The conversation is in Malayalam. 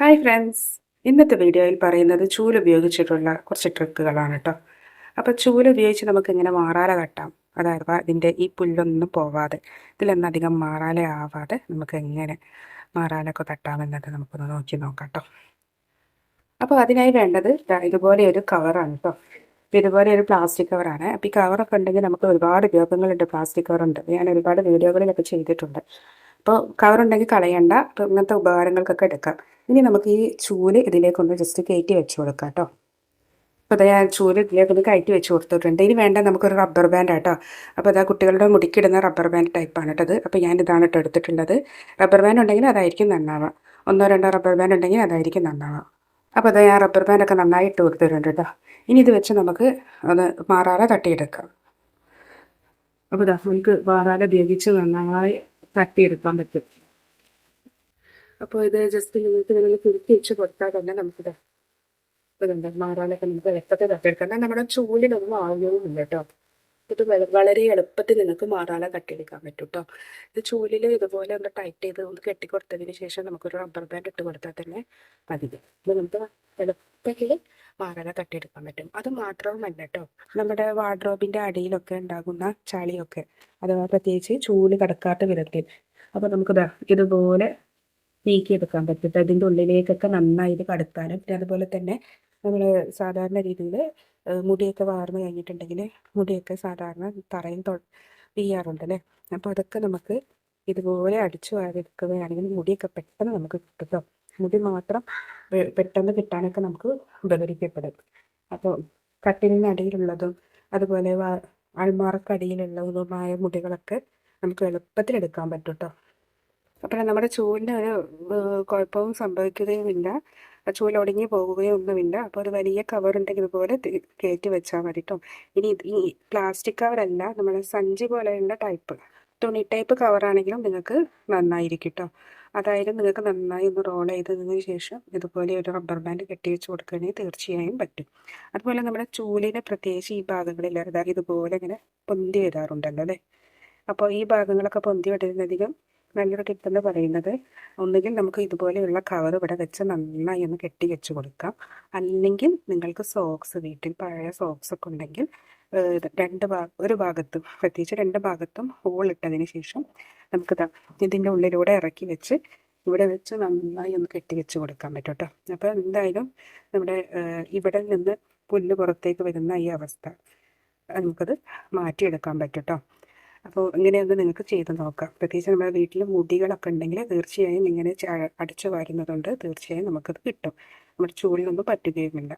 ഹായ് ഫ്രണ്ട്സ് ഇന്നത്തെ വീഡിയോയിൽ പറയുന്നത് ചൂൽ ഉപയോഗിച്ചിട്ടുള്ള കുറച്ച് ട്രിക്കുകളാണ് കേട്ടോ അപ്പോൾ ചൂൽ ഉപയോഗിച്ച് നമുക്ക് ഇങ്ങനെ മാറാല കട്ടാം. അതായത് ഇതിന്റെ ഈ പുല്ലൊന്നും പോവാതെ ഇതിലൊന്നും അധികം മാറാല ആവാതെ നമുക്ക് എങ്ങനെ മാറാലൊക്കെ തട്ടാമെന്നത് നമുക്കൊന്ന് നോക്കി നോക്കാം കേട്ടോ അപ്പോൾ അതിനായി വേണ്ടത് ഇതുപോലെ ഒരു കവറാണ് കേട്ടോ അപ്പോൾ ഇതുപോലെ ഒരു പ്ലാസ്റ്റിക് കവറാണ് അപ്പോൾ ഈ കവറൊക്കെ ഉണ്ടെങ്കിൽ നമുക്ക് ഒരുപാട് ഉപയോഗങ്ങളുണ്ട്. പ്ലാസ്റ്റിക് കവറുണ്ട് ഞാൻ ഒരുപാട് വീഡിയോകളിലൊക്കെ ചെയ്തിട്ടുണ്ട്. അപ്പോൾ കവറുണ്ടെങ്കിൽ കളയണ്ട. ഇങ്ങനത്തെ ഉപകാരങ്ങൾക്കൊക്കെ എടുക്കാം. ഇനി നമുക്ക് ഈ ചൂൽ ഇതിലേക്കൊന്ന് ജസ്റ്റ് കയറ്റി വെച്ച് കൊടുക്കാം കേട്ടോ അപ്പോൾ ഞാൻ ചൂൽ ഇതിലേക്കൊന്ന് കയറ്റി വെച്ച് കൊടുത്തിട്ടുണ്ട്. ഇനി വേണ്ട നമുക്കൊരു റബ്ബർ ബാൻഡ് ആട്ടോ. അപ്പോൾ അതാ കുട്ടികളുടെ മുടിക്കിടുന്ന റബ്ബർ ബാൻഡ് ടൈപ്പാണ് കേട്ടത് അപ്പോൾ ഞാൻ ഇതാണ് കേട്ടോ എടുത്തിട്ടുള്ളത്. റബ്ബർ ബാൻഡ് ഉണ്ടെങ്കിൽ അതായിരിക്കും നന്നാവുക. ഒന്നോ രണ്ടോ റബ്ബർ ബാൻഡ് ഉണ്ടെങ്കിൽ അതായിരിക്കും നന്നാവുക. അപ്പോൾ അത് ഞാൻ റബ്ബർ ബാൻഡൊക്കെ നന്നായി ഇട്ട് കൊടുത്തിട്ടുണ്ട് കേട്ടോ ഇനി ഇത് വെച്ച് നമുക്ക് അത് മാറാതെ തട്ടിയെടുക്കാം. അപ്പോൾ ഇതാ നമുക്ക് മാറാതെ ഉപയോഗിച്ച് നന്നായി തട്ടിയെടുക്കാൻ പറ്റും. അപ്പോൾ ഇത് ജസ്റ്റ് നിങ്ങൾക്ക് നിങ്ങൾ കുരുത്തി വെച്ച് കൊടുത്താൽ തന്നെ നമുക്കിത് ഇതുണ്ട്. മാറാനൊക്കെ നമുക്ക് വെക്കത്തെ തട്ടിയെടുക്കാം. നമ്മുടെ ചൂലിനൊന്നും ആവുകയുമില്ല കേട്ടോ ഇത് വളരെ എളുപ്പത്തിൽ നിങ്ങൾക്ക് മാറാല കട്ടിയെടുക്കാൻ പറ്റും കേട്ടോ ഇത് ചൂലിൽ ഇതുപോലെ ഒന്ന് ടൈറ്റ് ചെയ്ത് ഒന്ന് കെട്ടി കൊടുത്തതിന് ശേഷം നമുക്കൊരു റബ്ബർ ബാൻഡ് ഇട്ട് കൊടുത്താൽ തന്നെ മതി. ഇത് നമുക്ക് എളുപ്പത്തിൽ മാറാല കട്ടിയെടുക്കാൻ പറ്റും. അത് മാത്രവുമല്ല കേട്ടോ നമ്മുടെ വാർഡ്രോബിന്റെ അടിയിലൊക്കെ ഉണ്ടാകുന്ന ചളിയൊക്കെ അഥവാ പ്രത്യേകിച്ച് ചൂൽ കടക്കാത്ത വിധത്തിൽ അപ്പോൾ നമുക്കിതാ ഇതുപോലെ നീക്കിയെടുക്കാൻ പറ്റും. ഇതിന്റെ ഉള്ളിലേക്കൊക്കെ നന്നായി ഇത് കടത്താനും പിന്നെ അതുപോലെ തന്നെ നമ്മൾ സാധാരണ രീതിയിൽ മുടിയൊക്കെ വാർന്ന് കഴിഞ്ഞിട്ടുണ്ടെങ്കിൽ മുടിയൊക്കെ സാധാരണ തറയിൽ തൊ വീയാറുണ്ടല്ലേ അപ്പോൾ അതൊക്കെ നമുക്ക് ഇതുപോലെ അടിച്ചു വാരെടുക്കുകയാണെങ്കിൽ മുടിയൊക്കെ പെട്ടെന്ന് നമുക്ക് കിട്ടും മുടി മാത്രം പെട്ടെന്ന് കിട്ടാനൊക്കെ നമുക്ക് ഉപകരിക്കപ്പെടും. അപ്പോൾ കട്ടിലിനടിയിലുള്ളതും അതുപോലെ അൾമാറക്കടിയിലുള്ളതുമായ മുടികളൊക്കെ നമുക്ക് എളുപ്പത്തിൽ എടുക്കാൻ പറ്റും കേട്ടോ അപ്പോൾ നമ്മുടെ ചൂലിന് ഒരു കുഴപ്പവും സംഭവിക്കുകയുമില്ല. ചൂൽ ഒടുങ്ങി പോകുകയോ ഒന്നുമില്ല. അപ്പോൾ ഒരു വലിയ കവർ ഉണ്ടെങ്കിൽ ഇതുപോലെ കയറ്റി വെച്ചാൽ മതി കേട്ടോ ഇനി ഈ പ്ലാസ്റ്റിക് കവറല്ല നമ്മുടെ സഞ്ചി പോലെയുള്ള ടൈപ്പ് തുണി ടൈപ്പ് കവറാണെങ്കിലും നിങ്ങൾക്ക് നന്നായിരിക്കും കേട്ടോ അതായത് നിങ്ങൾക്ക് നന്നായി ഒന്ന് റോൾ ചെയ്തതിന് ശേഷം ഇതുപോലെ ഒരു റബ്ബർ ബാൻഡ് കെട്ടി വെച്ച് കൊടുക്കുകയാണെങ്കിൽ തീർച്ചയായും പറ്റും. അതുപോലെ നമ്മുടെ ചൂലിനെ പ്രത്യേകിച്ച് ഈ ഭാഗങ്ങളിൽ അതായത് ഇതുപോലെ ഇങ്ങനെ പൊന്തി വരാറുണ്ടല്ലോ അല്ലേ? അപ്പോൾ ഈ ഭാഗങ്ങളൊക്കെ പൊന്തി വരുന്നധികം നല്ലൊരു ടിപ്പ് എന്ന് പറയുന്നത് ഒന്നുകിൽ നമുക്ക് ഇതുപോലെയുള്ള കവർ ഇവിടെ വെച്ച് നന്നായി ഒന്ന് കെട്ടി വെച്ച് കൊടുക്കാം. അല്ലെങ്കിൽ നിങ്ങൾക്ക് സോക്സ് വീട്ടിൽ പഴയ സോക്സ് ഒക്കെ ഉണ്ടെങ്കിൽ രണ്ട് ഭാഗ ഒരു ഭാഗത്തും പ്രത്യേകിച്ച് രണ്ട് ഭാഗത്തും ഹോൾ ഇട്ടതിന് ശേഷം നമുക്ക് ഇതിന്റെ ഉള്ളിലൂടെ ഇറക്കി വെച്ച് ഇവിടെ വെച്ച് നന്നായി ഒന്ന് കെട്ടി വെച്ച് കൊടുക്കാൻ പറ്റും കേട്ടോ. അപ്പോൾ എന്തായാലും നമ്മുടെ ഇവിടെ നിന്ന് പുല്ല് പുറത്തേക്ക് വരുന്ന ഈ അവസ്ഥ നമുക്കത് മാറ്റിയെടുക്കാൻ പറ്റും കേട്ടോ. അപ്പോൾ ഇങ്ങനെയൊന്ന് നിങ്ങൾക്ക് ചെയ്ത് നോക്കാം. പ്രത്യേകിച്ച് നമ്മുടെ വീട്ടിൽ മുടികളൊക്കെ ഉണ്ടെങ്കിൽ തീർച്ചയായും ഇങ്ങനെ അടിച്ചു വാരുന്നതുകൊണ്ട് തീർച്ചയായും നമുക്കത് കിട്ടും. നമ്മുടെ ചൂടിനൊന്നും പറ്റുകയുമില്ല.